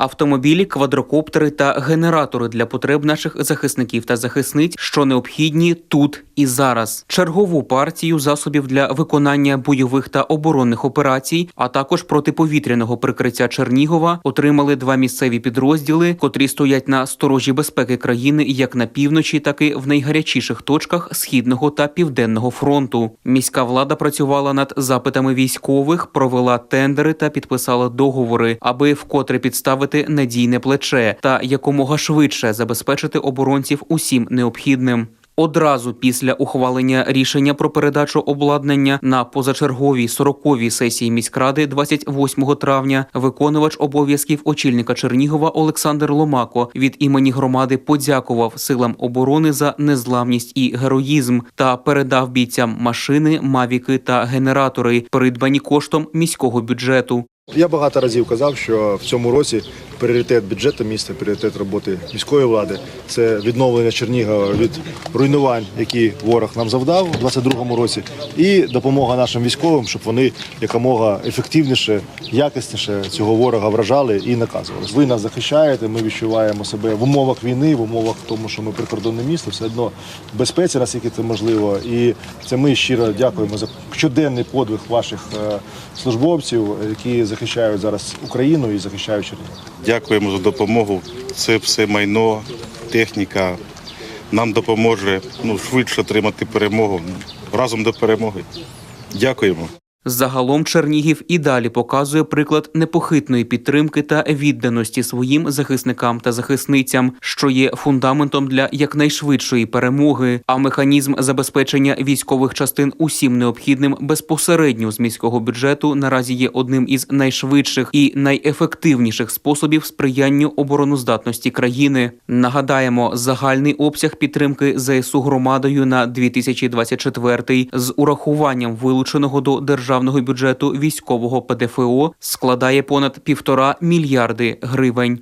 автомобілі, квадрокоптери та генератори для потреб наших захисників та захисниць, що необхідні тут і зараз. Чергову партію засобів для виконання бойових та оборонних операцій, а також протиповітряного прикриття Чернігова отримали два місцеві підрозділи, котрі стоять на сторожі безпеки країни як на півночі, так і в найгарячіших точках східного та південного фронту. Міська влада працювала над запитами військових, провела тендери та підписала договори, аби вкотре підставити надійне плече та якомога швидше забезпечити оборонців усім необхідним. Одразу після ухвалення рішення про передачу обладнання на позачерговій 40-й сесії міськради 28 травня виконувач обов'язків очільника Чернігова Олександр Ломако від імені громади подякував силам оборони за незламність і героїзм та передав бійцям машини, мавіки та генератори, придбані коштом міського бюджету. Я багато разів казав, що в цьому році пріоритет бюджету міста, пріоритет роботи міської влади це відновлення Чернігова від руйнувань, які ворог нам завдав у 2022 році, і допомога нашим військовим, щоб вони якомога ефективніше, якісніше цього ворога вражали і наказували. Ви нас захищаєте. Ми відчуваємо себе в умовах війни, в умовах тому, що ми прикордонне місто, все одно в безпеці, наскільки це можливо. І це ми щиро дякуємо за щоденний подвиг ваших е, службовців, які захищають зараз Україну і захищають Чернігів. Дякуємо за допомогу. Це все майно, техніка нам допоможе ну, швидше отримати перемогу. Разом до перемоги. Дякуємо. Загалом Чернігів і далі показує приклад непохитної підтримки та відданості своїм захисникам та захисницям, що є фундаментом для якнайшвидшої перемоги. А механізм забезпечення військових частин усім необхідним безпосередньо з міського бюджету наразі є одним із найшвидших і найефективніших способів сприянню обороноздатності країни. Нагадаємо, загальний обсяг підтримки ЗСУ громадою на 2024 з урахуванням вилученого до державного бюджету військового ПДФО складає понад півтора мільярди гривень.